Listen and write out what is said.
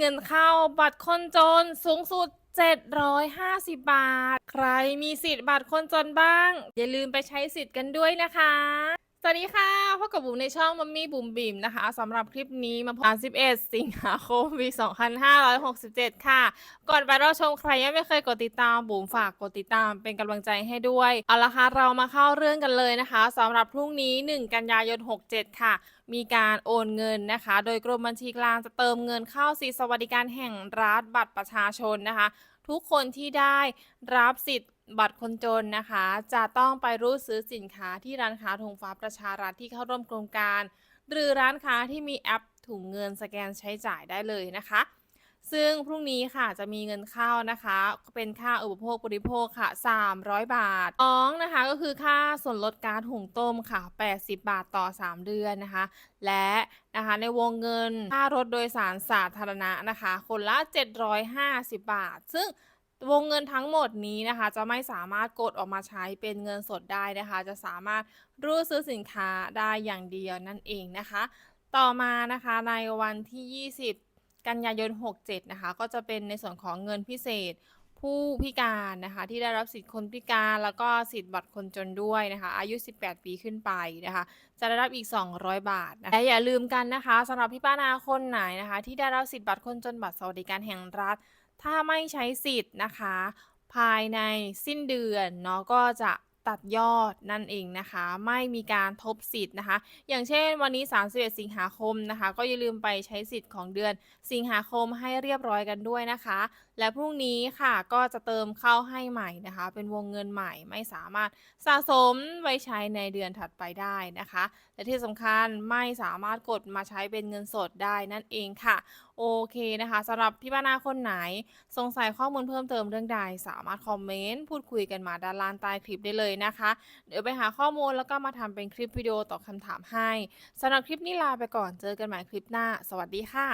เงินเข้าบัตรคนจนสูงสุด 750 บาท ใครมีสิทธิ์บัตรคนจนบ้าง อย่าลืมไปใช้สิทธิ์กันด้วยนะคะ สวัสดีค่ะพบกับบุ๋มในช่องมัมมี่บุ๋มบิ๋มนะคะสำหรับคลิปนี้มาพบ31 สิงหาคมปี 2567 ค่ะ ก่อนไปเราชมใครยังไม่เคยกดติดตามบุ๋มฝากกดติดตามเป็นกำลังใจให้ด้วย เอาละค่ะ เรามาเข้าเรื่องกันเลยนะคะสำหรับพรุ่งนี้ 1 กันยายน 67 ค่ะ มีการโอนเงินนะคะ โดยกรมบัญชีกลางจะเติมเงินเข้าสิทธิสวัสดิการแห่งรัฐบัตรประชาชนนะคะ ทุกคนที่ได้รับสิทธิ์ บัตรคนจนนะคะ จะต้องไปรูดซื้อสินค้าที่ร้านค้าธงฟ้าประชารัฐที่เข้าร่วมโครงการ หรือร้านค้าที่มีแอปถุงเงินสแกนใช้จ่ายได้เลยนะคะ ซึ่งพรุ่งนี้ค่ะจะมีเงินเข้านะคะ เป็นค่าอุปโภคบริโภคค่ะ 300 บาทสองนะคะก็คือค่าส่วนลดกาซหุงต้มค่ะ 80 บาทต่อ 3 เดือนนะคะ และนะคะในวงเงินค่ารถโดยสารสาธารณะนะคะ คนละ 750 บาท ซึ่ง วงเงินทั้งหมดนี้นะคะ จะไม่สามารถกดออกมาใช้เป็นเงินสดได้นะคะ จะสามารถรูดซื้อสินค้าได้อย่างเดียวนั่นเองนะคะ ต่อมานะคะในวันที่ 20 กันยายน 67 นะคะ ก็จะเป็นในส่วนของเงินพิเศษผู้พิการนะคะที่ได้รับสิทธิ์คนพิการแล้วก็สิทธิ์บัตรคนจนด้วยนะคะ อายุ 18 ปีขึ้นไปนะคะ จะได้รับอีก 200 บาทนะและอย่าลืมกันนะคะสำหรับพี่ป้านาคนไหนนะคะ ที่ได้รับสิทธิ์บัตรคนจนบัตรสวัสดิการแห่งรัฐ ถ้าไม่ใช้สิทธิ์นะคะ ภายในสิ้นเดือนเนาะก็จะ ตัดยอดนั่นเองนะคะ ไม่มีการทบสิทธิ์นะคะ อย่างเช่นวันนี้ 31 สิงหาคมนะคะ ก็อย่าลืมไปใช้สิทธิ์ของเดือนสิงหาคมให้เรียบร้อยกันด้วยนะคะ และพรุ่งนี้ค่ะก็จะเติมเข้าให้ใหม่นะคะ เป็นวงเงินใหม่ไม่สามารถสะสมไว้ใช้ในเดือนถัดไปได้นะคะ และที่สำคัญไม่สามารถกดมาใช้เป็นเงินสดได้นั่นเองค่ะโอเคนะคะสำหรับพี่ป้านาคนไหน สงสัยข้อมูลเพิ่มเติมเรื่องใด สามารถคอมเมนต์พูดคุยกันมาด้านล่างใต้คลิปได้เลยเลยนะคะ เดี๋ยวไปหาข้อมูลแล้วก็มาทำเป็นคลิปวิดีโอตอบคำถามให้สำหรับคลิปนี้ลาไปก่อนเจอกันใหม่คลิปหน้า สวัสดีค่ะ